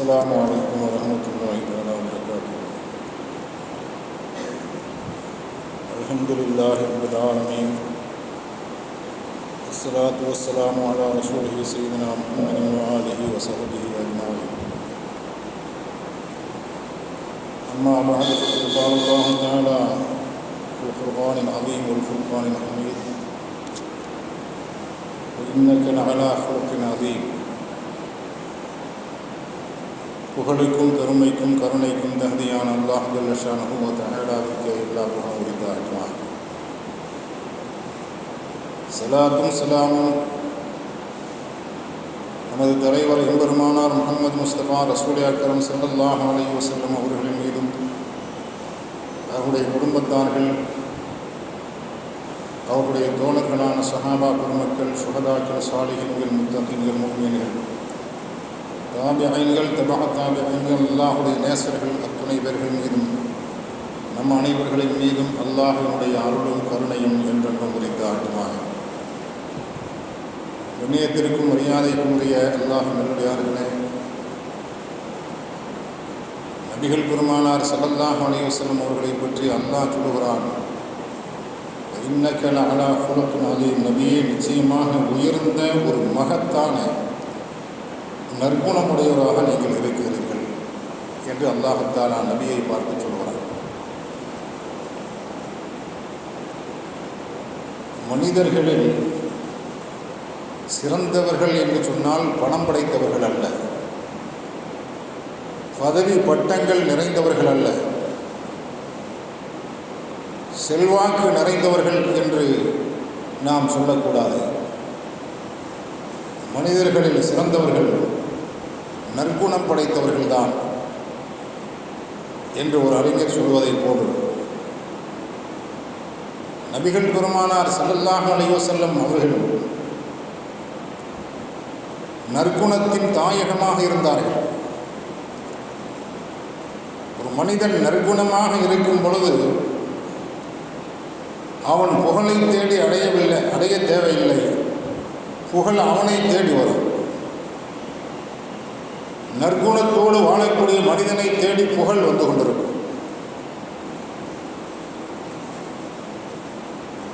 السلام عليكم ورحمة الله تعالى وبركاته. الحمد لله رب العالمين. الصلاة والسلام على رسوله سيدنا محمد وآله وصحبه أجمعين. أما بعد فقد قال الله تعالى في القرآن العظيم والفرقان الحميد وإنك لعلى خلق عظيم. புகழுக்கும் பெருமைக்கும் கருணைக்கும் தகுதியான அல்லாஹ் ஜல்லஷானஹு தஹலாவுக்கு எல்லா புகழும் உரித்தாகுமார் சலாத்தும் சலாமும். நமது தலைவர் எம்பெருமானார் முகமது முஸ்தபா ரசூல் அக்கரம் சல்லல்லாஹ் அலி வசல்லம் அவர்கள் மீதும் அவருடைய குடும்பத்தார்கள் அவருடைய தோழர்களான சஹாபா பெருமக்கள் சுகதாக்கள் சாலிகங்கள் முத்தகின்கள் முக்மீன்கள் தாபியங்கள் தபா தாபியங்கள் அல்லாஹுடைய நேசர்கள் அத்துணை பேர்கள் மீதும் நம் அனைவர்களின் மீதும் அல்லாஹினுடைய அருளும் கருணையும் என்றென்றும் உரைத்து ஆட்டுவாங்க புண்ணியத்திற்கும் மரியாதைக்கும் உரிய அல்லாஹ் நல்லடியார்களே நபிகள் பெருமானார் சல்லல்லாஹ் அலைவசல்லம் அவர்களை பற்றி அல்லாஹ் சொல்லுகிறான் இன்னக்கல் அலா குலத்தின் அலி நபியே நிச்சயமாக உயர்ந்த ஒரு மகத்தான நற்குணமுடையவராக நீங்கள் இருக்கிறீர்கள் என்று அல்லாஹத்தாலா நபியை பார்த்து சொல்கிறார் மனிதர்களில் சிறந்தவர்கள் என்று சொன்னால் பணம் படைத்தவர்கள் அல்ல. பதவி பட்டங்கள் நிறைந்தவர்கள் அல்ல. செல்வாக்கு நிறைந்தவர்கள் என்று நாம் சொல்லக்கூடாது. மனிதர்களில் சிறந்தவர்கள் நற்குணம் படைத்தவர்கள்தான் என்று ஒரு அறிஞர் சொல்வதைப் போன்று நபிகள் பெருமானார் சல்லல்லாஹ் அலைவசல்லம் அவர்கள் நற்குணத்தின் தாயகமாக இருந்தார்கள். ஒரு மனிதன் நற்குணமாக இருக்கும் பொழுது அவன் புகழை தேடி அடையவில்லை அடைய தேவையில்லை. புகழ் அவனை தேடி வரும். நற்குணத்தோடு வாழக்கூடிய மனிதனை தேடி புகழ் வந்து கொண்டிருக்கும்.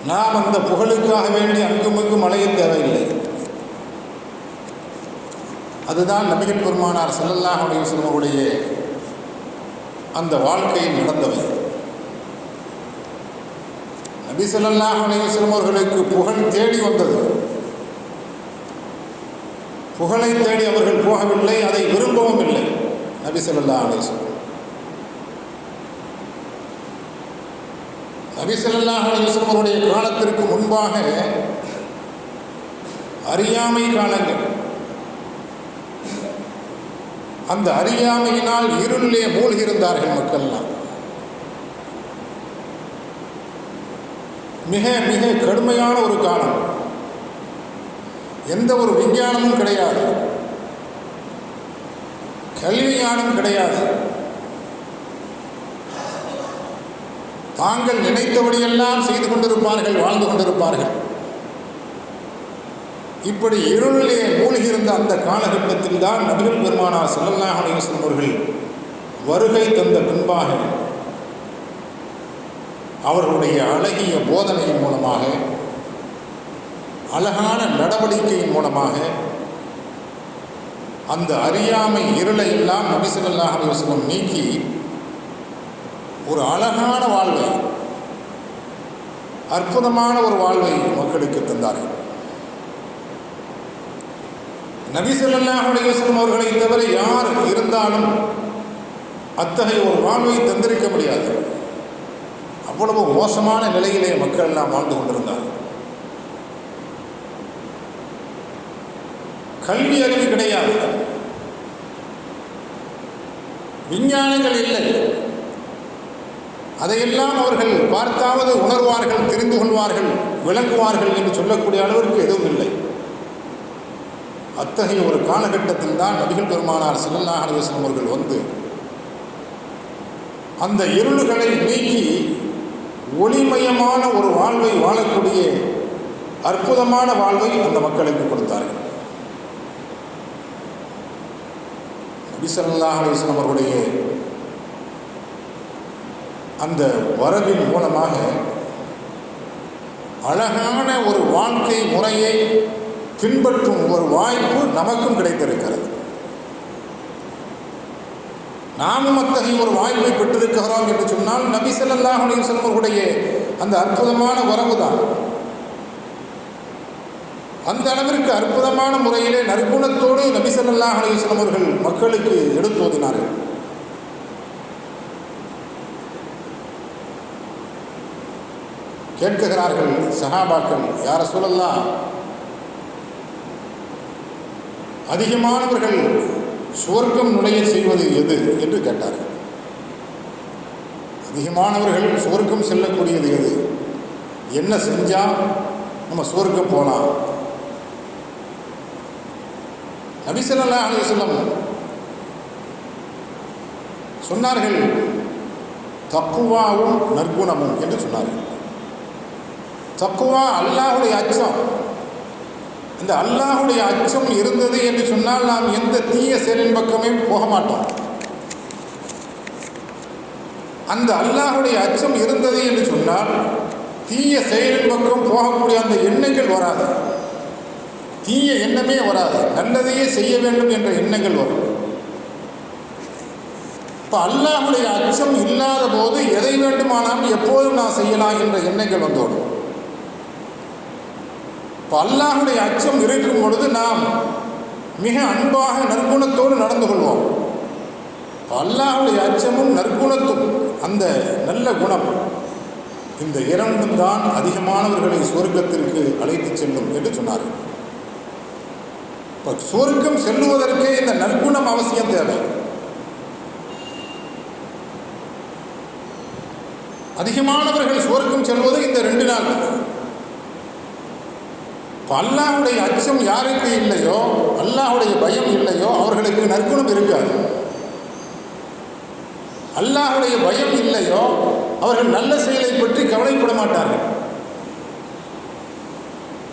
நாம் அந்த புகழுக்காக வேண்டி அங்குமிங்கும் அலைய தேவையில்லை. அதுதான் நபிகள் பெருமானார் செல்லல்லாஹ் அலைவசல்மருடைய அந்த வாழ்க்கையில் நடந்தவை. நபி சொல்லல்லாஹ் சிறுமர்களுக்கு அவர்களுக்கு புகழ் தேடி வந்தது. புகழை தேடி அவர்கள் போகவில்லை அதை விரும்பவும் இல்லை. நபி சொல்லா அலேஸ்வரம் நபி சொல்லா அலேஸ்வரம் அவருடைய காலத்திற்கு முன்பாக அறியாமை காலங்கள். அந்த அறியாமையினால் இருளிலே மூழ்கியிருந்தார்கள் மக்கள்லாம். மிக மிக கடுமையான ஒரு காலம். எந்த ஒரு விஞ்ஞானமும் கிடையாது. கல்வி ஞானம் கிடையாது. தாங்கள் நினைத்தபடியெல்லாம் செய்து கொண்டிருப்பார்கள் வாழ்ந்து கொண்டிருப்பார்கள். இப்படி இருளிலே மூழ்கியிருந்த அந்த காலகட்டத்தில் தான் நபிகள் பெருமானார் செல்லல்லாஹ் அலிவசன் அவர்கள் வருகை தந்த பின்பாக அவர்களுடைய அழகிய போதனையின் மூலமாக அழகான நடவடிக்கையின் மூலமாக அந்த அறியாமை இருளை எல்லாம் நபிசல்லாஹ் அலிவசலம் நீக்கி ஒரு அழகான வாழ்வை அற்புதமான ஒரு வாழ்வை மக்களுக்கு தந்தார்கள். நபிசல்லாஹ் அலிவசலம் அவர்களை தவிர யார் இருந்தாலும் அத்தகைய ஒரு வாழ்வை தந்திருக்க முடியாது. அவ்வளவு மோசமான நிலையிலே மக்கள் எல்லாம் வாழ்ந்து கொண்டிருந்தார்கள். கல்வி அறிவு கிடையாது. விஞ்ஞானங்கள் இல்லை. அதையெல்லாம் அவர்கள் பார்த்தாவது உணர்வார்கள் தெரிந்து கொள்வார்கள் விளங்குவார்கள் என்று சொல்லக்கூடிய அளவிற்கு எதுவும் இல்லை. அத்தகைய ஒரு காலகட்டத்தில் தான் நபிகள் பெருமானார் சிலல்லா அலிவசனம் அவர்கள் வந்து அந்த இருள்களை நீக்கி ஒளிமயமான ஒரு வாழ்வை வாழக்கூடிய அற்புதமான வாழ்வை அந்த மக்களுக்கு கொடுத்தார்கள். நபி ஸல்லல்லாஹு அவர்களுடைய அந்த வரவின் மூலமாக அழகான ஒரு வாழ்க்கை முறையை பின்பற்றும் ஒரு வாய்ப்பு நமக்கும் கிடைத்திருக்கிறது. நாமும் அத்தகைய ஒரு வாய்ப்பை பெற்றிருக்கிறோம் என்று சொன்னால் நபி ஸல்லல்லாஹு அலைஹி அவர்களுடைய அந்த அற்புதமான வரவு தான் அந்த அளவிற்கு அற்புதமான முறையிலே நற்குணத்தோடு நபி ஸல்லல்லாஹு அவர்கள் மக்களுக்கு எடுத்தோதினார்கள் கேட்குகிறார்கள் சஹாபாக்கள் யார சொல்லலாம் அதிகமானவர்கள் சுவர்க்கம் நுழைய செய்வது எது? என்று கேட்டார்கள். அதிகமானவர்கள் சுவர்க்கம் செல்லக்கூடியது எது? என்ன செஞ்சால் நம்ம சுவர்க்கம் போகலாம் நபிசல்லா அலிவசல்லம் சொன்னார்கள் தக்குவாவும் நற்குணமும் என்று சொன்னார்கள். தக்குவா அல்லாஹுடைய அச்சம். இந்த அல்லாஹுடைய அச்சம் இருந்தது என்று சொன்னால் நாம் எந்த தீய செயலின் பக்கமே போக மாட்டோம். அந்த அல்லாஹுடைய அச்சம் இருந்தது என்று சொன்னால் தீய செயலின் பக்கம் போகக்கூடிய அந்த எண்ணங்கள் வராது. தீய எண்ணமே வராது. நல்லதையே செய்ய வேண்டும் என்ற எண்ணங்கள் வரும். இப்போ அல்லாஹுடைய அச்சம் இல்லாத போது எதை வேண்டுமானாலும் எப்போதும் நான் செய்யலாம் என்ற எண்ணங்கள் வந்தோடும். இப்போ அல்லாஹுடைய அச்சம் இருக்கும் பொழுது நாம் மிக அன்பாக நற்குணத்தோடு நடந்து கொள்வோம். இப்போ அல்லாஹுடைய அச்சமும் நற்குணத்தும் அந்த நல்ல குணம் இந்த இரண்டும் தான் அதிகமானவர்களை சுவர்க்கத்திற்கு அழைத்து செல்லும் என்று சொன்னார்கள். இப்போ சுவர்க்கம் செல்லுவதற்கே இந்த நற்குணம் அவசியம் தேவை. அதிகமானவர்கள் சுவர்க்கம் செல்வது இந்த ரெண்டு நாள். அல்லாஹுடைய அச்சம் யாருக்கு இல்லையோ அல்லாஹுடைய பயம் இல்லையோ அவர்களுக்கு நற்குணம் இருக்காது. அல்லாஹுடைய பயம் இல்லையோ அவர்கள் நல்ல செயலை பற்றி கவலைப்பட மாட்டார்கள்.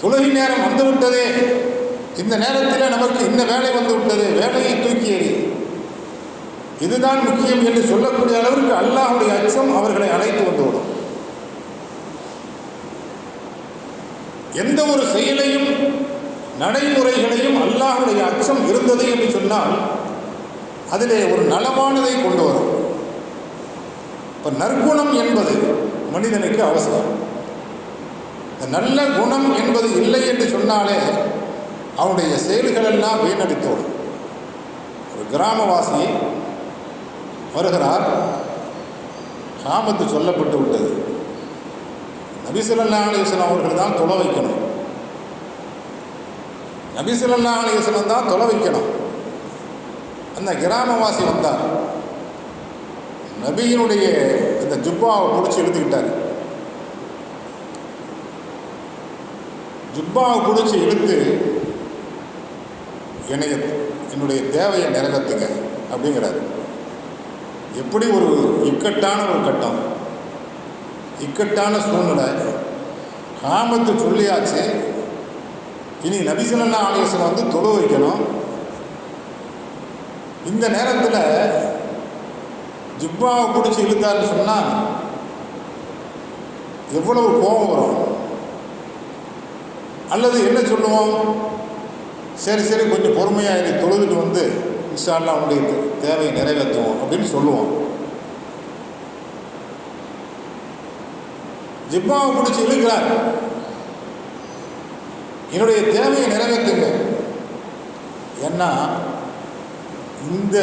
தொழுகை நேரம் வந்துவிட்டதே. இந்த நேரத்தில் நமக்கு இந்த வேலை வந்து விட்டது வேலையை தூக்கி எறி. இதுதான் முக்கியம் என்று சொல்லக்கூடிய அளவிற்கு அல்லாஹுடைய அச்சம் அவர்களை அழைத்து வந்துவிடும் எந்த ஒரு செயலையும் நடைமுறைகளையும் அல்லாஹுடைய அச்சம் இருந்தது என்று சொன்னால் அதிலே ஒரு நலமானதை கொண்டு வரும். இப்போ நற்குணம் என்பது மனிதனுக்கு அவசியம். நல்ல குணம் என்பது இல்லை என்று சொன்னாலே அவனுடைய செயல்களெல்லாம் வீணடித்தோடும் ஒரு கிராமவாசி வருகிறார். காமத்து சொல்லப்பட்டு விட்டது. நபிசுல்லா அலிஸ்லாம் அவர்கள் தான் தொலை வைக்கணும். நபிசுல்லா அலிஸ்லாம் தான் தொலை வைக்கணும். அந்த கிராமவாசி வந்தார். நபியினுடைய அந்த ஜுப்பாவை பிடிச்சி எடுத்துக்கிட்டார் ஜுப்பாவை பிடிச்சி இழுத்து என்னைய என்னுடைய தேவையை நிறைவேற்றுங்க அப்படிங்கிறாரு. எப்படி ஒரு இக்கட்டான ஒரு கட்டம்? இக்கட்டான சூழ்நிலை. காமத்து சொல்லியாச்சு. இனி நபிசல்லா ஆலயசனை வந்து தொழு வைக்கணும். இந்த நேரத்தில் ஜிப்பாவை பிடிச்சி இழுத்தாருன்னு சொன்னால் எவ்வளவு கோபம் வரும்? அல்லது என்ன சொல்லுவோம்? சரி சரி கொஞ்சம் பொறுமையாக இதை தொழுதுட்டு வந்து இன்ஷால்லா உன்னுடைய தேவையை நிறைவேற்றுவோம் அப்படின்னு சொல்லுவோம். ஜிப்பாவை பிடிச்சி இழுக்கிறார். என்னுடைய தேவையை நிறைவேற்றுங்க. ஏன்னா இந்த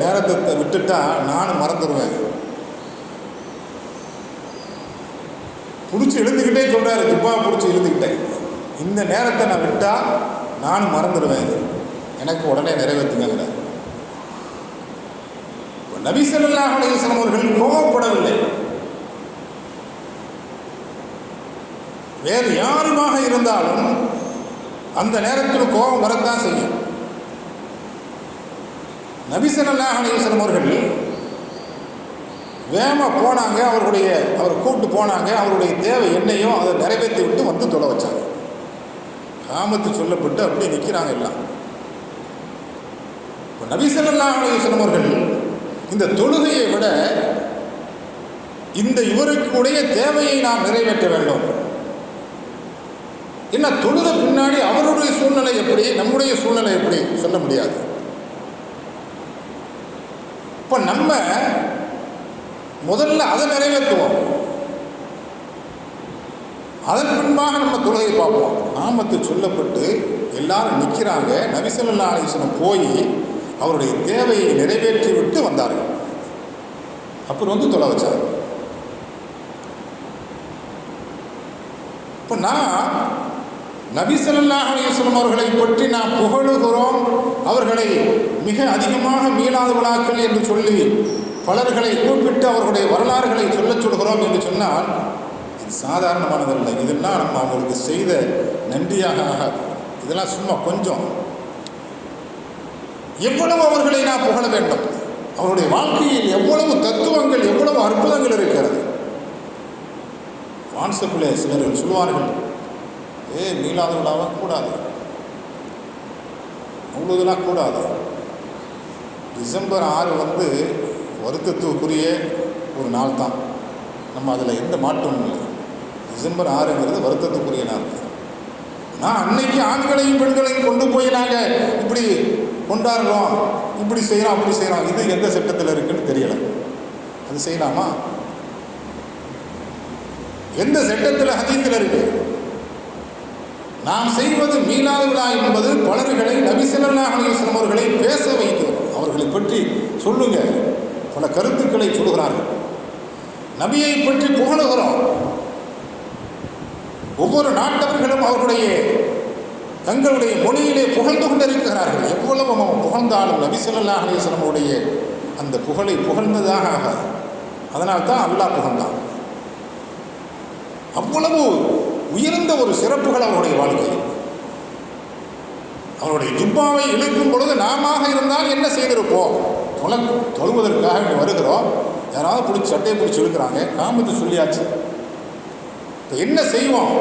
நேரத்தை விட்டுட்டா நானும் மறந்துடுவேன் பிடிச்சி எழுந்துக்கிட்டே சொல்கிறாரு ஜிப்பாவை பிடிச்சி இழுத்துக்கிட்டேன் இந்த நேரத்தை நான் விட்டால் நானும் மறந்துடுவேன். எனக்கு உடனே நிறைவேற்றுங்கிறார் நபிசல்லா அலையம் அவர்கள் கோபப்படவில்லை. வேறு யாருமாக இருந்தாலும் அந்த நேரத்தில் கோபம் வரத்தான் செய்யும். நபிசல்லா அலையம் அவர்கள் வேம போனாங்க. அவர்களுடைய அவர் கூப்பிட்டு போனாங்க. அவருடைய தேவை என்னையும் அதை நிறைவேற்றி விட்டு வந்து தொலை வச்சாங்க. காமத்து சொல்லப்பட்டு அப்படியே நிற்கிறாங்க எல்லாம். இப்போ இப்ப நபி இந்த தொழுகையை விட இந்த இவருக்குடைய தேவையை நாம் நிறைவேற்ற வேண்டும். என்ன தொழுத பின்னாடி அவருடைய சூழ்நிலை எப்படி நம்முடைய சூழ்நிலை எப்படி சொல்ல முடியாது. இப்போ நம்ம முதல்ல அதை நிறைவேற்றுவோம். அதன் பின்பாக நம்ம தொழுகை பார்ப்போம். நாமத்து சொல்லப்பட்டு எல்லாரும் நிற்கிறாங்க. நபிசல்லா அலிஸ்லம் போய் அவருடைய தேவையை நிறைவேற்றி விட்டு வந்தார்கள். அப்புறம் வந்து தொலை வச்சார். இப்போ நான் நபிசல்லா ஸல்லல்லாஹு அவர்களை பற்றி நாம் புகழுகிறோம். அவர்களை மிக அதிகமாக மீளாத விழாக்கள் என்று சொல்லி பலர்களை கூப்பிட்டு அவர்களுடைய வரலாறுகளை சொல்லச் சொல்கிறோம் என்று சொன்னால் இது சாதாரணமானதல்ல. இதெல்லாம் நம்ம அவங்களுக்கு செய்த நன்றியாக ஆகாது. இதெல்லாம் சும்மா கொஞ்சம். எவ்வளவு அவர்களை நான் புகழ வேண்டும்? அவருடைய வாழ்க்கையில் எவ்வளவு தத்துவங்கள் எவ்வளவு அற்புதங்கள் இருக்கிறது? வாட்ஸ்அப்பில் சிலர் சொல்லுவார்கள் ஏ மீளாத விழாவா கூடாது. அவ்வளோதெல்லாம் கூடாது. டிசம்பர் ஆறு வந்து வருத்தத்துக்குரிய ஒரு நாள் தான் நம்ம அதில் எந்த மாற்றமும் இல்லை. டிசம்பர் ஆறுங்கிறது வருத்தத்துக்குரிய நாள். நான் அன்னைக்கு ஆண்களையும் பெண்களையும் கொண்டு போய் நாங்கள் இப்படி கொண்டாடுறோம் இப்படி செய்கிறோம் அப்படி செய்கிறோம் இது எந்த சட்டத்தில் இருக்குன்னு தெரியல. அது செய்யலாமா? எந்த சட்டத்தில் ஹதீஸில் இருக்கு? நாம் செய்வது மீளாத விழா என்பது பலர்களை நபி ஸல்லல்லாஹு அவர்களை பேச வைக்கிறோம் அவர்களை பற்றி சொல்லுங்க. பல கருத்துக்களை சொல்கிறார்கள் நபியை பற்றி புகழுகிறோம். ஒவ்வொரு நாட்டவர்களும் அவர்களுடைய தங்களுடைய மொழியிலே புகழ்ந்து கொண்டிருக்கிறார்கள். எவ்வளவு அவன் புகழ்ந்தாலும் நபிசல்லா அலிஸ்லமுடைய அந்த புகழை புகழ்ந்ததாக ஆகாது. அதனால் தான் அல்லாஹ் புகழ்ந்தான். அவ்வளவு உயர்ந்த ஒரு சிறப்புகள் அவருடைய வாழ்க்கையில். அவருடைய ஜுப்பாவை இழுக்கும் பொழுது நாம இருந்தால் என்ன செய்திருப்போம்? தொலை தொழுவதற்காக வருகிறோம். யாராவது பிடிச்சி சட்டையை பிடிச்சி இழுக்கிறாங்க காமத்து சொல்லியாச்சு. என்ன செய்வோம்?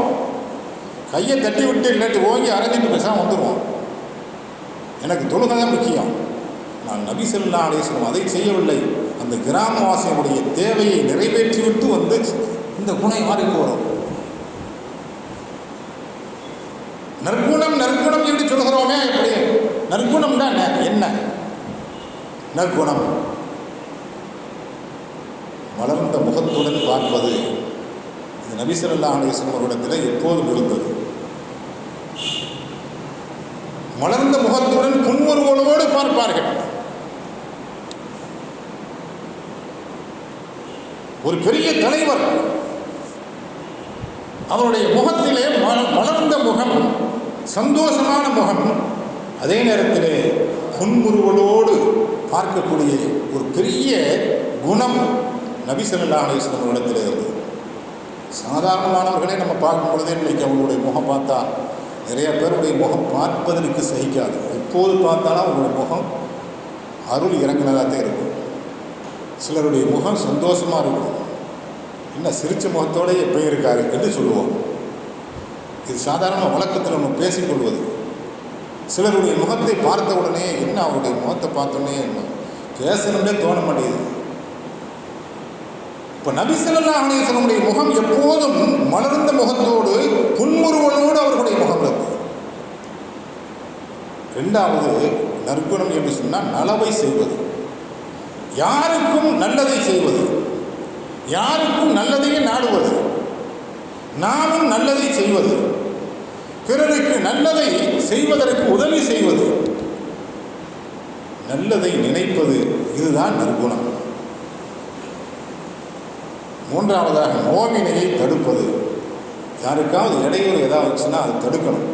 கையை தட்டி விட்டு இல்லாட்டி ஓங்கி அரைஞ்சிட்டு பேசாமல் வந்துடுவோம் எனக்கு தொழுகை தான் முக்கியம். நான் நபி செல்லா அலேஸ்வரம் அதை செய்யவில்லை. அந்த கிராமவாசியினுடைய தேவையை நிறைவேற்றிவிட்டு வந்து இந்த குணம் மாறி போகிறோம் நற்குணம் நற்குணம் என்று சொல்கிறோமே எப்படி? நற்குணம்னா என்ன என்ன? நற்குணம். வளர்ந்த முகத்துடன் பார்ப்பது. இது நபி ஸல்லல்லாஹு அவரிடத்தில் எப்போதும் இருந்தது. மலர்ந்த முகத்துடன் புன்முறுவலோடு பார்ப்பார்கள். ஒரு பெரிய தலைவர் அவருடைய முகத்திலே மலர்ந்த முகம் சந்தோஷமான முகம் அதே நேரத்திலே புன்முறுவலோடு பார்க்கக்கூடிய ஒரு பெரிய குணம் நபிசல்லா ஸல்லல்லாஹு அலைஹி இருந்தது. சாதாரணமானவர்களே நம்ம பார்க்கும் பொழுதே இன்னைக்கு அவங்களுடைய முகம் பார்த்தா நிறைய பேருடைய முகம் பார்ப்பதற்கு சகிக்காது. எப்போது பார்த்தாலும் அவங்களுடைய முகம் அருள் இறங்கினதாக தான் இருக்கும். சிலருடைய முகம் சந்தோஷமாக இருக்கும். என்ன சிரிச்ச முகத்தோடு எப்போ இருக்காரு என்று சொல்லுவோம். இது சாதாரண வழக்கத்தில் நம்ம பேசிக்கொள்வது. சிலருடைய முகத்தை பார்த்த உடனே என்ன அவருடைய முகத்தை பார்த்தோன்னே என்ன? பேசணும்னே தோண மாட்டேங்குது. இப்போ நபி ஸல்லல்லாஹு அலைஹி முகம் எப்போதும் மலர்ந்த முகத்தோடு புன்முறுவலோடு அவர்களுடைய முகம் இருக்கு. ரெண்டாவது நற்குணம் என்று சொன்னால் நலவை செய்வது. யாருக்கும் நல்லதை செய்வது. யாருக்கும் நல்லதையே நாடுவது. நானும் நல்லதை செய்வது. பிறருக்கு நல்லதை செய்வதற்கு உதவி செய்வது. நல்லதை நினைப்பது இதுதான் நற்குணம். மூன்றாவதாக நோவினையை தடுப்பது. யாருக்காவது இடையூறு ஏதாவது வச்சுன்னா அதை தடுக்கணும்.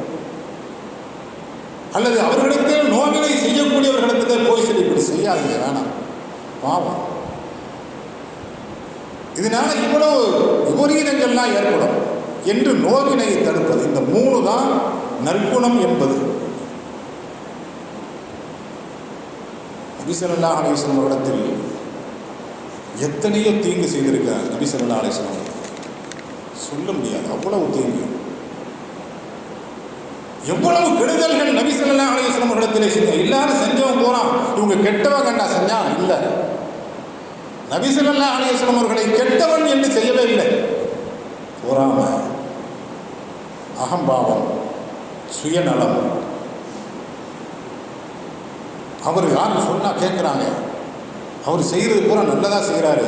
அல்லது அவர்களிடத்தில் நோவினை செய்யக்கூடியவர்களிடத்தில் போய் சரி இப்படி செய்யாதீங்க வேணாம். பாவம். இதனால இவ்வளவு விபரீதங்கள்லாம் ஏற்படும். என்று நோவினையை தடுப்பது. இந்த மூணு தான் நற்குணம் என்பது. நபிசல்லா அலிஸ்லம் இடத்தில் எத்தனையோ தீங்கு செய்திருக்கார் நபி சொல்லா அலிஸ்லம் சொல்ல முடியாது. அவ்வளவு தீங்கு. எவ்வளவு கெடுதல்கள் நபி சொல்லா அலைஹி இடத்திலே செஞ்ச எல்லாரும் செஞ்சவன் போறான். இவங்க கெட்டவன் கண்டா செஞ்சா இல்லை. நபி ஸல்லல்லாஹு அலைஹி அவர்களை கெட்டவன் என்று செய்யவே இல்லை. பொறாமை அகம்பாவம் சுயநலம். அவர் யாரும் சொன்னா கேட்குறாங்க அவர் செய்கிறது பூரா நல்லதாக செய்கிறாரு.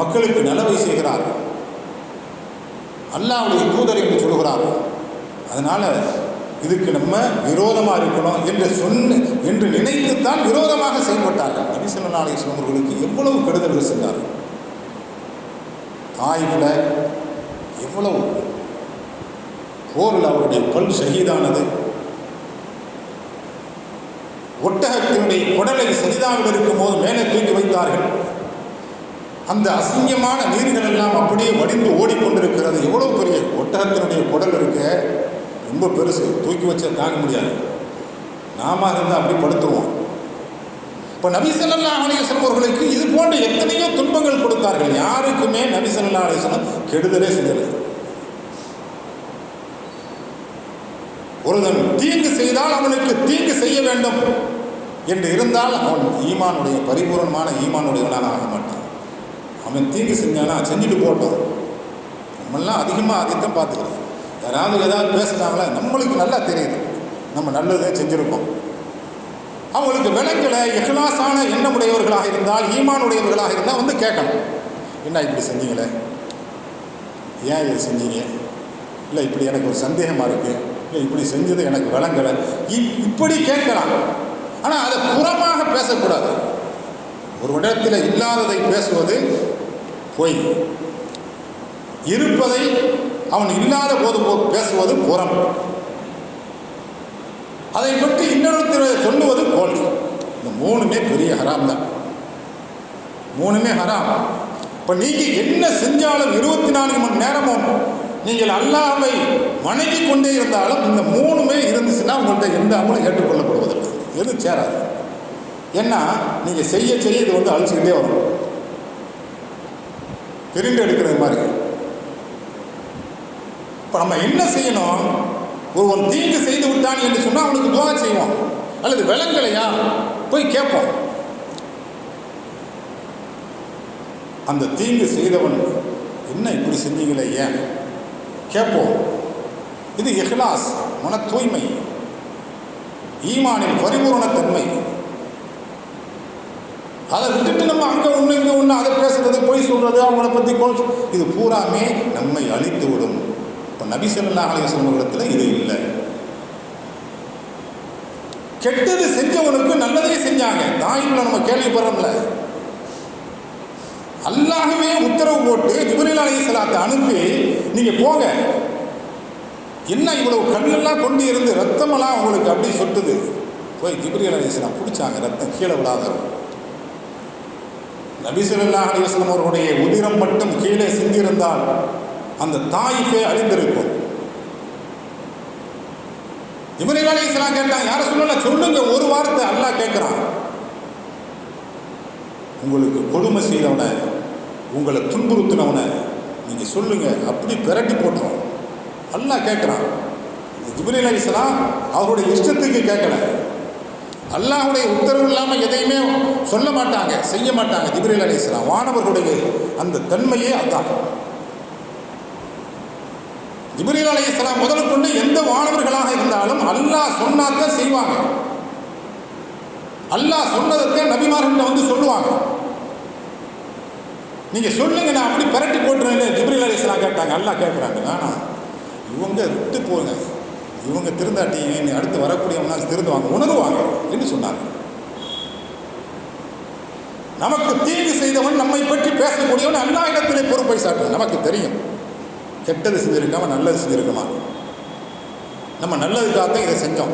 மக்களுக்கு நல்லவை செய்கிறார். அல்லாவுடைய தூதர் என்று சொல்கிறார் அதனால் இதுக்கு நம்ம விரோதமாக இருக்கணும் என்று சொன்ன என்று நினைத்துத்தான் விரோதமாக செயல்பட்டார்கள். நபி ஸல்லல்லாஹு அவர்களுக்கு எவ்வளவு கெடுதல்கள் செஞ்சார்கள். தாயில் எவ்வளவு போரில் அவருடைய பல் ஷஹீதானது. ஒட்டகத்தினுடைய குடலை சரிதாவில் இருக்கும்போது மேலே தூக்கி வைத்தார்கள். அந்த அசிங்கமான நீர்கள் எல்லாம் அப்படியே வடிந்து ஓடிக்கொண்டிருக்கிறது. எவ்வளவு பெரிய ஒட்டகத்தினுடைய குடல் இருக்க. ரொம்ப பெருசு. தூக்கி வச்ச தாங்க முடியாது. நாம இருந்தால் அப்படி படுத்துவோம் இப்போ நபிசல்லா ஸல்லல்லாஹு அவர்களுக்கு இது போன்ற எத்தனையோ துன்பங்கள் கொடுத்தார்கள். யாருக்குமே நபிசல்லா ஸல்லல்லாஹு கெடுதலே செய்யலை. ஒருவன் தீங்கு செய்தால் அவனுக்கு தீங்கு செய்ய வேண்டும். என்று இருந்தால் அவன் ஈமானுடைய பரிபூர்ணமான ஈமானுடையவனாக ஆக மாட்டான். அவன் தீங்கு செஞ்சானா? செஞ்சுட்டு போட்டான் நம்மெல்லாம் அதிகமாக அதைத்தான் பார்த்துக்கிறோம். யாராவது ஏதாவது பேசுனாங்களா? நம்மளுக்கு நல்லா தெரியுது. நம்ம நல்லதே செஞ்சுருக்கோம். அவங்களுக்கு விளங்கலை எஹ்லாசான எண்ணமுடையவர்களாக இருந்தால் ஈமானுடையவர்களாக இருந்தால் வந்து கேட்கணும். என்ன இப்படி செஞ்சீங்களே? ஏன் இதை செஞ்சீங்க? இல்லை இப்படி எனக்கு ஒரு சந்தேகமாக இருக்குது இல்லை இப்படி செஞ்சது எனக்கு விளங்கலை. இப்படி கேட்கலாம். ஆனால் அதை புறமாக பேசக்கூடாது. ஒரு இடத்தில் இல்லாததை பேசுவது பொய். இருப்பதை அவன் இல்லாத போது பேசுவது புறம். அதை பற்றி இன்னொருத்தர் சொல்லுவது கோல் இந்த மூணுமே பெரிய ஹராம் தான். மூணுமே ஹராம். இப்போ நீங்கள் என்ன செஞ்சாலும் இருபத்தி நான்கு மணி நேரமும் நீங்கள் அல்லாவை வணங்கி கொண்டே இருந்தாலும் இந்த மூணுமே இருந்துச்சுன்னா உங்கள்கிட்ட எந்த அமலும் ஏற்றுக்கொள்ளப்படுவதில்லை. எதுவும் சேராது. ஏன்னா நீங்கள் செய்ய செய்ய இது வந்து அழிச்சுக்கிட்டே வரும். பிரிண்டு எடுக்கிறது மாதிரி. இப்போ நம்ம என்ன செய்யணும்? ஒருவன் தீங்கு செய்து விட்டான் என்று சொன்னால் அவனுக்கு துவா செய்வோம். அல்லது விளங்கலையா போய் கேட்போம். அந்த தீங்கு செய்தவன் என்ன இப்படி செஞ்சீங்களே ஏன்? கேட்போம். இது இஹ்லாஸ் மன தூய்மை ஈமானின் பரிபூரணத்தன்மை. அதை விட்டுட்டு நம்ம அங்கே ஒன்று இங்கே ஒன்று அதை பேசுறது பொய் சொல்றது அவங்கள பற்றி கோல் இது பூராமே நம்மை அழித்து விடும். இப்போ நபி ஸல்லல்லாஹு இடத்துல இது இல்லை. கெட்டது செஞ்சவனுக்கு நல்லதே செஞ்சாங்க. தாயின் நம்ம கேள்விப்படுறோம்ல. அல்லாகவே உத்தரவு போட்டு ஜிப்ரீல் அலைஹிஸ்ஸலாத்தை அனுப்பி நீங்கள் போங்க. என்ன இவ்வளவு கல்லெல்லாம் கொண்டு இருந்து ரத்தமெல்லாம் உங்களுக்கு அப்படி சொட்டுது? போய் ஜிப்ரியல் அலிஸ்லாம் பிடிச்சாங்க ரத்தம் கீழே விடாத நபிசுல்லா ஸல்லல்லாஹு அவர்களுடைய உதிரம் மட்டும் கீழே சிந்திருந்தால் அந்த தாயிஃபே அழிந்திருக்கும். இப்ராஹிம் அலைஹிஸ்ஸலாம் கேட்டாங்க யார சொல்லல? சொல்லுங்க ஒரு வார்த்தை அல்லாஹ் கேட்குறான். உங்களுக்கு கொடுமை செய்தவனை உங்களை துன்புறுத்தினவனை நீங்கள் சொல்லுங்க அப்படி பிரட்டி போட்டோம் அல்லாஹ் கேட்குறான். ஜிப்ரீல் அலிஸ்லாம் அவருடைய இஷ்டத்துக்கு கேட்கல. அல்லாஹுடைய உத்தரவு இல்லாமல் எதையுமே சொல்ல மாட்டாங்க செய்ய மாட்டாங்க ஜிப்ரீல் அலிஸ்லாம் வானவர்களுடைய அந்த தன்மையே அதான். ஜிப்ரீல் அலைஹிஸ்ஸலாம் முதல் கொண்டு எந்த வானவர்களாக இருந்தாலும் அல்லாஹ் சொன்னாக்க செய்வாங்க. அல்லாஹ் சொன்னதுக்கு நபிமார்கிட்ட வந்து சொல்லுவாங்க. நீங்கள் சொல்லுங்க நான் அப்படி பரட்டி போட்டுறேன் ஜிப்ரீல் அலைஹிஸ்ஸலாம் கேட்டாங்க. அல்லாஹ் கேட்குறாங்க வேணாம் இவங்க விட்டு போங்க. இவங்க திருந்தாட்டி இனி அடுத்து வரக்கூடியவங்க திருந்துவாங்க. உணருவாங்க என்று சொன்னாங்க. நமக்கு தீங்கு செய்தவன் நம்மை பற்றி பேசக்கூடியவன் அண்ணா இடத்திலே பொறுப்பை சாட்டு நமக்கு தெரியும். கெட்டது செஞ்சிருக்காம நல்லது செஞ்சிருக்கமா? நம்ம நல்லதுக்காக இதை செஞ்சோம்.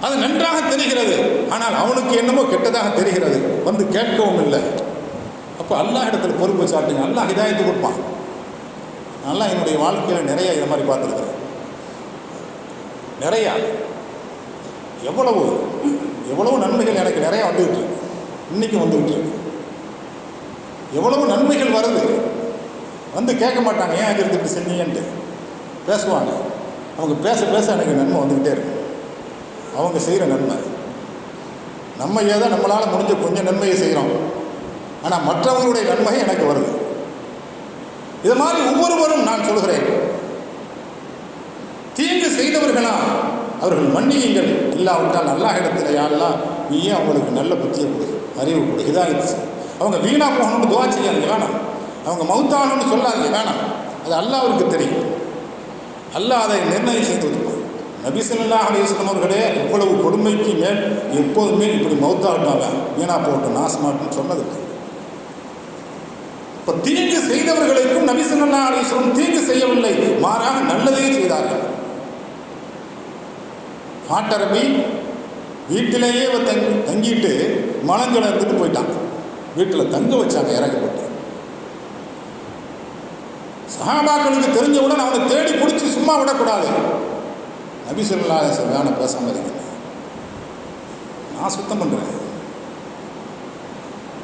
அது நன்றாக தெரிகிறது. ஆனால் அவனுக்கு என்னமோ கெட்டதாக தெரிகிறது. வந்து கேட்கவும் இல்லை. அப்போ அல்லா இடத்துல பொறுப்பை சாட்டுங்க. அல்லாஹ் இதாயத்து கொடுப்பான். நல்லா என்னுடைய வாழ்க்கையில் நிறையா இதை மாதிரி பார்த்துருக்குறேன். நிறையா. எவ்வளவு எவ்வளவு நன்மைகள் எனக்கு நிறையா வந்துகிட்டு இருக்கு. இன்றைக்கும் வந்துகிட்டு இருக்கு. எவ்வளவு நன்மைகள் வருது. வந்து கேட்க மாட்டாங்க ஏன் இது இப்படி செஞ்சீங்கன்ட்டு? பேசுவாங்க. அவங்க பேச பேச எனக்கு நன்மை வந்துக்கிட்டே இருக்கும் அவங்க செய்கிற நன்மை. நம்ம ஏதோ நம்மளால் முடிஞ்ச கொஞ்சம் நன்மையை செய்கிறோம் ஆனால் மற்றவங்களுடைய நன்மை எனக்கு வருது. இது மாதிரி ஒவ்வொருவரும் நான் சொல்கிறேன் தீங்கு செய்தவர்களா? அவர்கள் மன்னியுங்கள். இல்லாவிட்டால் நல்லா இடத்துல யாரெல்லாம் நீயே அவங்களுக்கு நல்ல புத்தியை கொடு அறிவு கொடு இதாகிடுச்சு அவங்க வீணாக போகணும்னு துவா செய்யாதீங்க வேணாம். அவங்க மௌத்தாகணும்னு சொல்லாதீங்க வேணாம். அது அல்லாஹ்வுக்கு தெரியும். அல்லாஹ் அதை நிர்ணயம் செய்து வைப்பான் நபி ஸல்லல்லாஹு அலைஹி அவர்களே இவ்வளவு கொடுமைக்கு மேல் எப்போதுமே இப்படி மௌத்தாகட்டாங்க வீணாக போட்டு நாசமாட்டும்னு சொன்னதில்லை இப்போ தீங்கு செய்தவர்களுக்கும் நபி ஸல்லல்லாஹு தீங்கு செய்யவில்லை. மாறாக நல்லதே செய்தார்கள். பாட்டரபி வீட்டிலேயே தங்கி தங்கிட்டு மலஞ்சலம் எடுத்துட்டு போயிட்டான். வீட்டில் தங்க வச்சாங்க இறக்கப்பட்டு சஹாபாக்களுக்கு தெரிஞ்சவுடன் அவனை தேடி பிடிச்சி சும்மா விடக்கூடாது. நபி சொல்லா வேண பேசாமல் இருக்கீங்க நான் சுத்தம் பண்ணுறேன்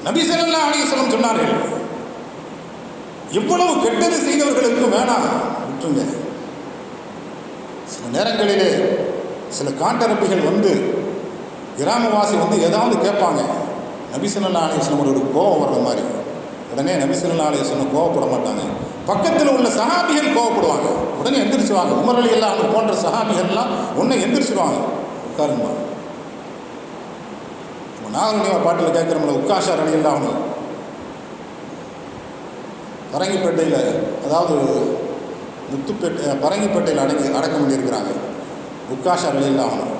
நபி சொல்லா அலிஸ்வரம் சொன்னார்கள் இவ்வளவு கெட்டது செய்தவர்களுக்கு வேணாம் விட்டுருங்க. சில நேரங்களிலே சில காட்டரப்பிகள் வந்து கிராமவாசி வந்து ஏதாவது கேட்பாங்க. நபிசல்லா அலிஸ்லம் ஒரு கோபம் வர்ற மாதிரி. உடனே நபிசல்லா அலிஸ்லம் கோவப்பட மாட்டாங்க. பக்கத்தில் உள்ள சஹாபிகள் கோவப்படுவாங்க உடனே எந்திரிச்சுவாங்க. உமர் எல்லாம் போன்ற சஹாபிகள்லாம் உடனே எந்திரிச்சிடுவாங்க உட்காருமா நாகரணியா பாட்டில் கேட்குறோம்ல உட்காஷா அலி எல்லாம் பரங்கிப்பேட்டையில் அதாவது முத்துப்பேட்டை பரங்கிப்பேட்டையில் அடங்கி அடக்கம் பண்ணியிருக்கிறாங்க. உக்காஷா வெளியில் ஆகணும்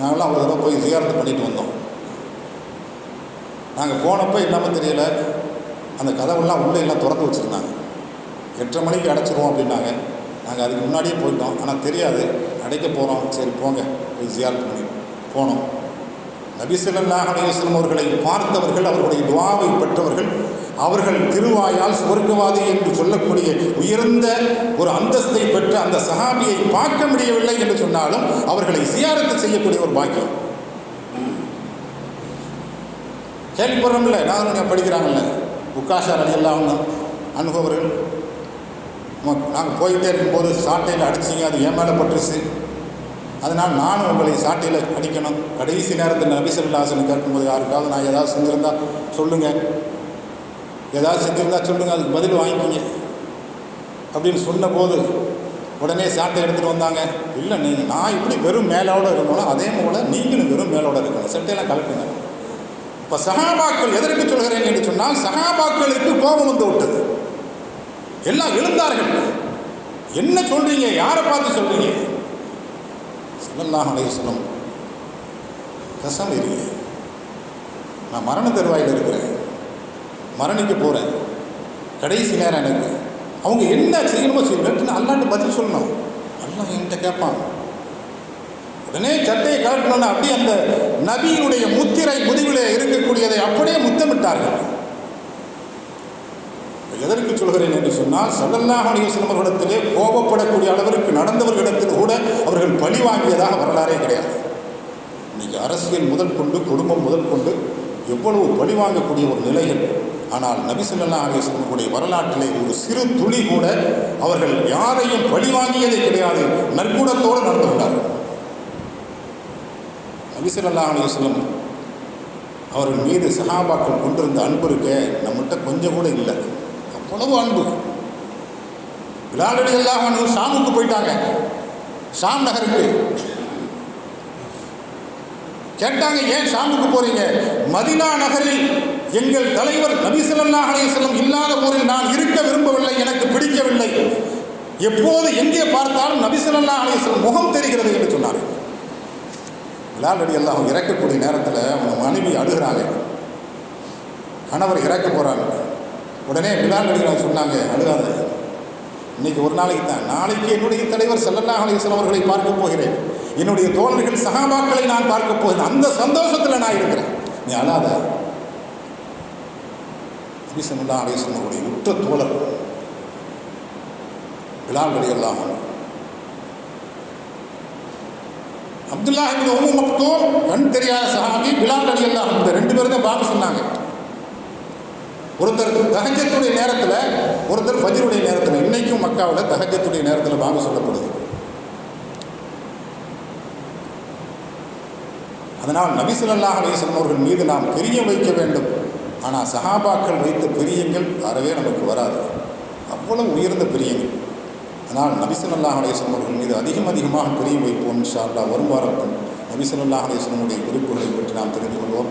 நாங்களாம் அவ்வளோ தடவை போய் ஜியாரத்து பண்ணிட்டு வந்தோம். நாங்கள் போனப்போ என்னமோ தெரியல அந்த கதவெல்லாம் உள்ளே எல்லாம் திறந்து வச்சுருந்தாங்க. எட்டரை மணிக்கு அடைச்சிருவோம் அப்படின்னாங்க. நாங்கள் அதுக்கு முன்னாடியே போயிட்டோம். ஆனால் தெரியாது. அடைக்க போகிறோம் சரி போங்க. போய் ஜியாரத்து பண்ணி போனோம். நபி அலையம் அவர்களை பார்த்தவர்கள் அவர்களுடைய துவாவை பெற்றவர்கள் அவர்கள் திருவாயால் சுவர்க்கவாதி என்று சொல்லக்கூடிய உயர்ந்த ஒரு அந்தஸ்தை பெற்ற அந்த சஹாபியை பார்க்க முடியவில்லை என்று சொன்னாலும் அவர்களை சியாரத்து செய்யக்கூடிய ஒரு பாக்கியம். கேள்விப்படுறோம்ல நாகரணியா படிக்கிறாங்கல்ல? உக்காஷார் அடியெல்லாம் அனுபவர்கள் நாங்கள் போயிட்டே இருக்கும்போது சாட்டையில் அடிச்சிங்க அது என் மேலே பட்டுருச்சு. அதனால் நானும் உங்களை சாட்டையில் அடிக்கணும். கடைசி நேரத்தில் நபிசல்லாசனை கேட்கும்போது யாருக்காவது நான் ஏதாவது செஞ்சுருந்தா சொல்லுங்கள் ஏதாவது செஞ்சுருந்தா சொல்லுங்கள் அதுக்கு பதில் வாங்கிக்கிங்க. அப்படின்னு சொன்னபோது உடனே சாட்டை எடுத்துகிட்டு வந்தாங்க. இல்லை நீங்கள் நான் இப்படி வெறும் மேலோடு இருக்கணும் அதே போல் நீங்களும் வெறும் மேலோடு இருக்கணும். சட்டையெல்லாம் கலட்டுங்க இப்போ சகாபாக்கள் எதற்கு சொல்கிறேன் என்று சொன்னால் சகாபாக்களுக்கு கோபம் வந்து விட்டது. எல்லாம் எழுந்தார்கள். என்ன சொல்கிறீங்க யாரை பார்த்து சொல்கிறீங்க ஸல்லல்லாஹு அலைஹி வஸல்லம். கசம் நான் மரண தருவாயில் இருக்கிறேன். மரணிக்க போகிறேன் கடைசி நேரம் எனக்கு. அவங்க என்ன செய்யணுமோ செய்யணும் அல்லாண்டு பதில் சொல்லணும். அல்லாஹ் என்கிட்ட கேட்பான். உடனே சட்டையை கலட்டணும்னு அப்படியே அந்த நபியினுடைய முத்திரை முதுகில் இருக்கக்கூடியதை அப்படியே முத்தமிட்டார்கள். எதற்கு சொல்கிறேன் என்று சொன்னால் சல்லல்லாஹு அலைஹி அவர்களிடத்திலே கோபப்படக்கூடிய அளவிற்கு நடந்தவர்களிடத்தில் கூட அவர்கள் பழி வாங்கியதாக வரலாறே கிடையாது. இன்னைக்கு அரசியல் முதல் கொண்டு குடும்பம் முதல் கொண்டு எவ்வளவு பழி வாங்கக்கூடிய ஒரு நிலைகள். ஆனால் நபிசுல்லா அலிஸ்லமுடைய வரலாற்றிலே ஒரு சிறு துளி கூட அவர்கள் யாரையும் பழிவாங்கியதே கிடையாது நற்கூடத்தோடு நடந்து கொண்டார்கள் நபி ஸல்லல்லாஹு அவர்கள் மீது சகாபாக்கள் கொண்டிருந்த அன்பு இருக்க நம்மகிட்ட கொஞ்சம் கூட இல்லை. அவ்வளவு அன்பு. விளாடடி எல்லாம் ஷாமுக்கு போயிட்டாங்க. ஷாம் நகருக்கு. கேட்டாங்க ஏன் ஷாமுக்கு போறீங்க? மதினா நகரில் எங்கள் தலைவர் நபி அலையம் இல்லாத ஊரில் நான் இருக்க விரும்பவில்லை எனக்கு பிடிக்கவில்லை. எப்போது எங்கே பார்த்தாலும் நபி அலையம் முகம் தெரிகிறது என்று சொன்னார். பிலால் அடி எல்லாம் இறக்கக்கூடிய நேரத்தில் அவங்க மனைவி அழுகிறாங்க. கணவர் இறக்க போகிறாங்க உடனே பிலால் அடிகள் சொன்னாங்க அழுகாத. இன்னைக்கு ஒரு நாளைக்கு தான். நாளைக்கு என்னுடைய தலைவர் ஸல்லல்லாஹு அலையம் அவர்களை பார்க்க போகிறேன். என்னுடைய தோழர்கள் சகாபாக்களை நான் பார்க்க போகிறேன். அந்த சந்தோஷத்தில் நான் இருக்கிறேன். நீ அழாத. நபி ஸல்லல்லாஹு அலைஹி உற்ற தோழர். பிலால் அடி எல்லாம் அப்துல்லா இப்னு உம்மு மக்தூம் கண் தெரியாத சஹாபி பிலால் அடி அல்லாஹ் இந்த ரெண்டு பேரும் தான் பாபு சொன்னாங்க. ஒருத்தர் தகஜத்துடைய நேரத்தில் ஒருத்தர் ஃபஜருடைய நேரத்தில். இன்னைக்கும் மக்காவில் தகஜத்துடைய நேரத்தில் வாங்க சொல்லப்படுது. அதனால் நபிசுல்லாஹ் அலிஸ்லம் அவர்கள் மீது நாம் பெரிய வைக்க வேண்டும். ஆனால் சஹாபாக்கள் வைத்த பிரியங்கள் வரவே நமக்கு வராது. அவ்வளவு உயர்ந்த பிரியங்கள். அதனால் நபிசுல்லாஹ் அலிஸ்லாம் அவர்கள் மீது அதிகம் அதிகமாக பிரியம் வைப்போம் இன்ஷா அல்லாஹ் வரும் வாரத்தில். நபிசுல்லாஹ் அலிஸ்லமுடைய குறிப்புகளை பற்றி நாம் தெரிந்து கொள்வோம்.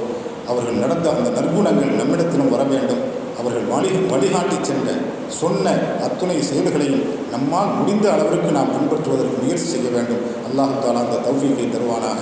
அவர்கள் நடந்த அந்த நற்குணங்கள் நம்மிடத்திலும் வர வேண்டும். அவர்கள் வழி வழிகாட்டி சென்ற சொன்ன அத்துணை செயல்களையும் நம்மால் முடிந்த அளவிற்கு நாம் பின்பற்றுவதற்கு முயற்சி செய்ய வேண்டும். அல்லாஹு தாலா அந்த தௌஃபீகை தருவானாக.